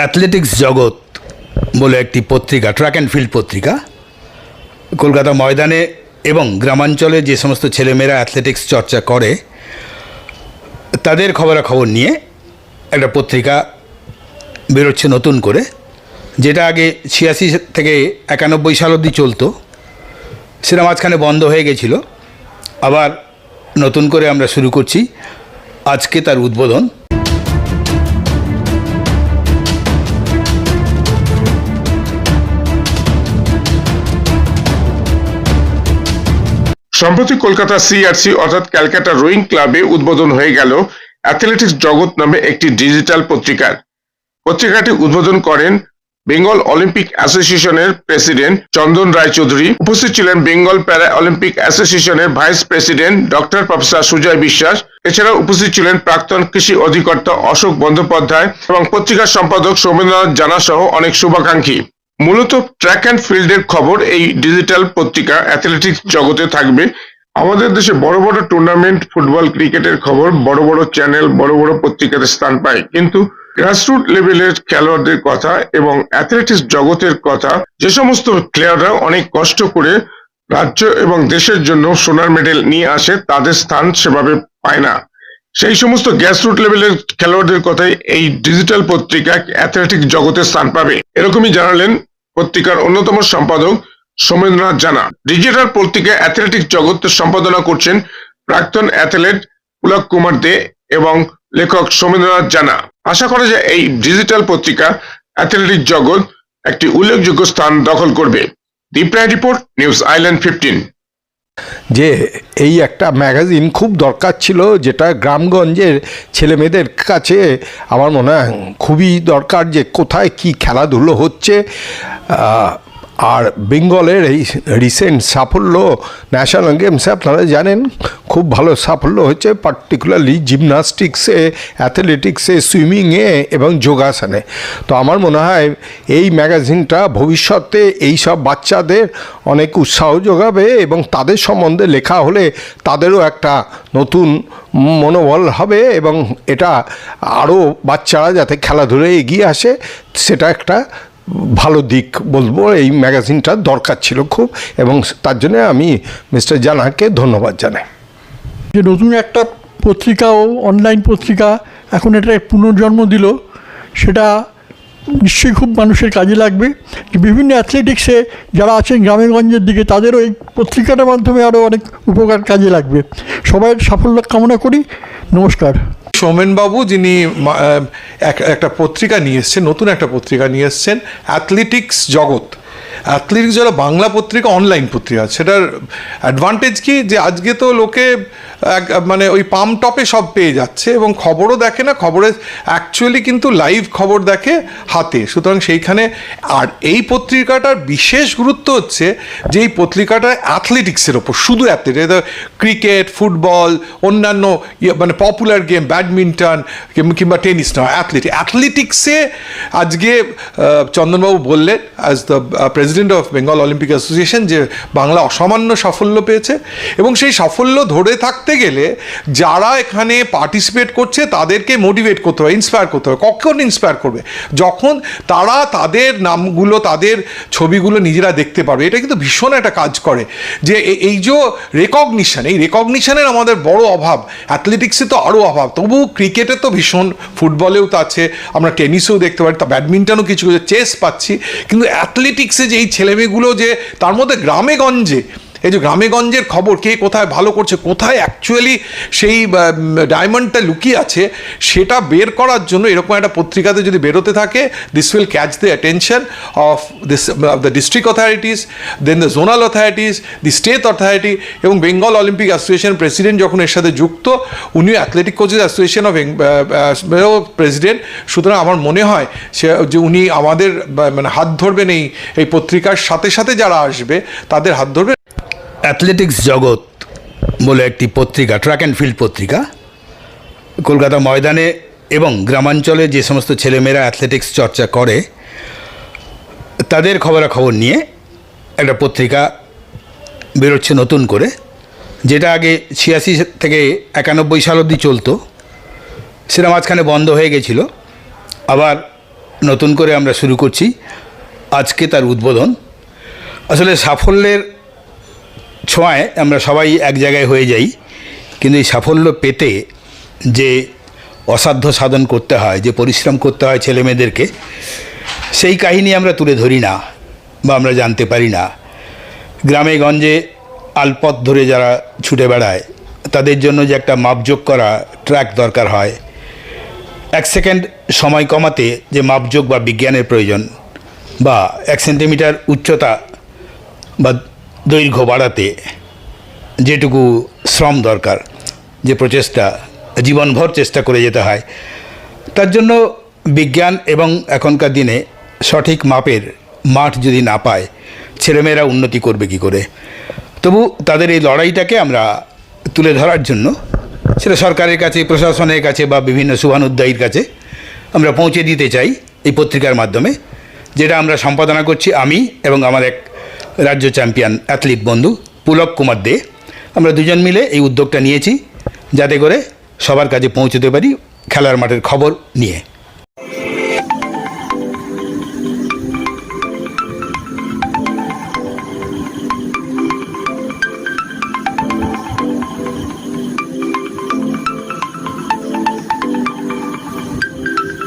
Athletics জগৎ বলে একটি পত্রিকা ট্র্যাক অ্যান্ড ফিল্ড পত্রিকা। কলকাতা ময়দানে এবং গ্রামাঞ্চলে যে সমস্ত ছেলেমেয়েরা অ্যাথলেটিক্স চর্চা করে, তাদের খবরাখবর নিয়ে একটা পত্রিকা বেরোচ্ছে নতুন করে, যেটা আগে ছিয়াশি থেকে একানব্বই সাল অবধি চলতো। সেটা মাঝখানে বন্ধ হয়ে গেছিল। আবার নতুন করে আমরা শুরু করছি। আজকে তার উদ্বোধন। সম্প্রতি কলকাতা সিআরসি অর্থাৎ ক্যালকাটা রোয়িং ক্লাবে উদ্বোধন হয়ে গেল অ্যাথলেটিক্স জগৎ নামে একটি ডিজিটাল পত্রিকার। পত্রিকাটি উদ্বোধন করেন বেঙ্গল অলিম্পিক অ্যাসোসিয়েশনের প্রেসিডেন্ট চন্দন রায়চৌধুরী। উপস্থিত ছিলেন বেঙ্গল প্যারা অলিম্পিক অ্যাসোসিয়েশনের vice president doctor professor Sujoy Biswas. এছাড়াও উপস্থিত ছিলেন প্রাক্তন কৃষি অধিকর্তা অশোক বন্দ্যোপাধ্যায় এবং পত্রিকার সম্পাদক সৌমেন্দ্রনাথ জানা সহ অনেক শুভাকাঙ্ক্ষী। মূলত ট্র্যাক অ্যান্ড ফিল্ডের খবর এই ডিজিটাল পত্রিকা অ্যাথলেটিক্স জগতে থাকবে। আমাদের দেশে বড় বড় টুর্নামেন্ট ফুটবল ক্রিকেটের খবর, বড় বড় চ্যানেল বড় বড় পত্রিকাতে স্থান পায়। কিন্তু গ্রাসরুট লেভেলের খেলোয়াড়দের কথা এবং অ্যাথলেটিক্স জগতের কথা, যে সমস্ত প্লেয়াররা অনেক কষ্ট করে রাজ্য এবং দেশের জন্য সোনার মেডেল নিয়ে আসে, তাদের স্থান সেভাবে পায় না। সেই সমস্ত গ্যাসরুট লেভেলের খেলোয়াড়দের কথাই এই ডিজিটাল পত্রিকা অ্যাথলেটিক জগতে স্থান পাবে। এরকমই জানালেন পত্রিকার অন্যতম সম্পাদক সোমেন্দ্রনাথ জানা। ডিজিটাল পত্রিকা অ্যাথলেটিক জগৎ সম্পাদনা করছেন প্রাক্তন অ্যাথলেট পুলক কুমার দে এবং লেখক সোমেন্দ্রনাথ জানা। আশা করা যায় এই ডিজিটাল পত্রিকা অ্যাথলেটিক জগৎ একটি উল্লেখযোগ্য স্থান দখল করবে। দীপ্রায় রিপোর্ট, নিউজ আইল্যান্ড ফিফটিন। যে এই একটা ম্যাগাজিন খুব দরকার ছিল, যেটা গ্রামগঞ্জের ছেলেমেয়েদের কাছে আমার মনে হয় খুবই দরকার যে কোথায় কি খেলাধুলো হচ্ছে। আর বেঙ্গলের এই রিসেন্ট সাফল্য ন্যাশনাল গেমসে আপনারা জানেন, খুব ভালো সাফল্য হচ্ছে পার্টিকুলারলি জিমনাস্টিক্সে অ্যাথলেটিক্সে সুইমিংয়ে এবং যোগাসনে। তো আমার মনে হয়, এই ম্যাগাজিনটা ভবিষ্যতে এই সব বাচ্চাদের অনেক উৎসাহ যোগাবে এবং তাদের সম্বন্ধে লেখা হলে তাদেরও একটা নতুন মনোবল হবে এবং এটা আরও বাচ্চারা যাতে খেলাধুলায় এগিয়ে আসে, সেটা একটা ভালো দিক বলব, এই ম্যাগাজিনটার দরকার ছিল খুব এবং তার জন্য আমি মিস্টার জানাকে ধন্যবাদ জানাই। যে নতুন একটা পত্রিকা ও অনলাইন পত্রিকা এখন এটা পুনর্জন্ম দিল, সেটা নিশ্চয়ই খুব মানুষের কাজে লাগবে। বিভিন্ন অ্যাথলেটিক্সে যারা আছেন গ্রামেগঞ্জের দিকে, তাদেরও এই পত্রিকাটার মাধ্যমে আরও অনেক উপকার কাজে লাগবে। সবাই সাফল্য কামনা করি। নমস্কার। সৌমেনবাবু, যিনি এক- একটা পত্রিকা নিয়ে এসছেন, নতুন একটা পত্রিকা নিয়ে এসছেন, অ্যাথলেটিক্স জগৎ। অ্যাথলেটিক্স যারা বাংলা পত্রিকা, অনলাইন পত্রিকা। সেটার অ্যাডভান্টেজ কি? যে আজকে তো লোকে মানে ওই পাম টপে সব পেয়ে যাচ্ছে এবং খবরও দেখে না, খবরে অ্যাকচুয়ালি কিন্তু লাইভ খবর দেখে হাতে। সুতরাং সেইখানে আর এই পত্রিকাটার বিশেষ গুরুত্ব হচ্ছে যে এই পত্রিকাটা অ্যাথলেটিক্সের ওপর, শুধু অ্যাথলেটিক্স ক্রিকেট ফুটবল অন্যান্য ইয়ে মানে পপুলার গেম ব্যাডমিন্টন কিংবা টেনিস না অ্যাথলেটিক অ্যাথলেটিক্সে আজকে চন্দনবাবু বললেন as the president of Bengal Olympic association যে বাংলা অসামান্য সাফল্য পেয়েছে এবং সেই সাফল্য ধরে থাকতে গেলে যারা এখানে পার্টিসিপেট করছে তাদেরকে মোটিভেট করতে হবে ইন্সপায়ার করতে হবে। কখন ইন্সপায়ার করবে? যখন তারা তাদের নামগুলো, তাদের ছবিগুলো নিজেরা দেখতে পারবে। এটা কিন্তু ভীষণ একটা কাজ করে যে এই যে রেকগনিশন এই রেকগনিশনের আমাদের বড় অভাব। অ্যাথলেটিক্সে তো আরও অভাব। তবু ক্রিকেটে তো ভীষণ ফুটবলেও তো আছে। আমরা টেনিসেও দেখতে পারি, তা ব্যাডমিন্টনও কিছু কিছু চেস পাচ্ছি। কিন্তু অ্যাথলেটিক্সে যে এই ছেলেমেয়েগুলো যে, তার মধ্যে গ্রামে গঞ্জে এই যে গ্রামেগঞ্জের খবর, কে কোথায় ভালো করছে, কোথায় অ্যাকচুয়ালি সেই ডায়মন্ডটা লুকিয়ে আছে, সেটা বের করার জন্য এরকম একটা পত্রিকাতে যদি বেরোতে থাকে this will catch the attention of this of the district authorities then the zonal authorities the state authority এবং বেঙ্গল অলিম্পিক অ্যাসোসিয়েশন প্রেসিডেন্ট যখন এর সাথে যুক্ত, উনিও athletic coaches association of president সুতরাং আমার মনে হয় সে, যে উনি আমাদের মানে হাত ধরবেন এই এই পত্রিকার সাথে সাথে যারা আসবে, তাদের হাত ধরবেন অ্যাথলেটিক্স জগৎ বলে একটি পত্রিকা ট্র্যাক অ্যান্ড ফিল্ড পত্রিকা। কলকাতা ময়দানে এবং গ্রামাঞ্চলে যে সমস্ত ছেলেমেয়েরা অ্যাথলেটিক্স চর্চা করে, তাদের খবরাখবর নিয়ে একটা পত্রিকা বেরোচ্ছে নতুন করে, যেটা আগে ছিয়াশি থেকে একানব্বই সাল অবধি চলতো। সেটা মাঝখানে বন্ধ হয়ে গেছিল। আবার নতুন করে আমরা শুরু করছি। আজকে তার উদ্বোধন। আসলে সাফল্যের ছোঁয়ায় আমরা সবাই এক জায়গায় হয়ে যাই, কিন্তু এই সাফল্য পেতে যে অসাধ্য সাধন করতে হয়, যে পরিশ্রম করতে হয় ছেলে মেয়েদেরকে, সেই কাহিনী আমরা তুলে ধরি না বা আমরা জানতে পারি না। গ্রামে গঞ্জে আলপথ ধরে যারা ছুটে বেড়ায়, তাদের জন্য যে একটা মাপযোগ করা ট্র্যাক দরকার হয়। এক সেকেন্ড সময় কমাতে যে মাপযোগ বা বিজ্ঞানের প্রয়োজন বা এক সেন্টিমিটার উচ্চতা বা দৈর্ঘ্য বাড়াতে যেটুকু শ্রম দরকার, যে প্রচেষ্টা, জীবনভর চেষ্টা করে যেতে হয়, তার জন্য বিজ্ঞান এবং এখনকার দিনে সঠিক মাপের মাঠ যদি না পায়, ছেলেমেয়েরা উন্নতি করবে কি করে? তবু তাদের এই লড়াইটাকে আমরা তুলে ধরার জন্য সেটা সরকারের কাছে, প্রশাসনের কাছে বা বিভিন্ন শুভানুদ্দায়ীর কাছে আমরা পৌঁছে দিতে চাই এই পত্রিকার মাধ্যমে, যেটা আমরা সম্পাদনা করছি আমি এবং আমার এক রাজ্য চ্যাম্পিয়ন অ্যাথলিট বন্ধু পুলক কুমার দে। আমরা দুজন মিলে এই উদ্যোগটা নিয়েছি যাতে করে সবার কাছে পৌঁছতে পারি খেলার মাঠের খবর নিয়ে।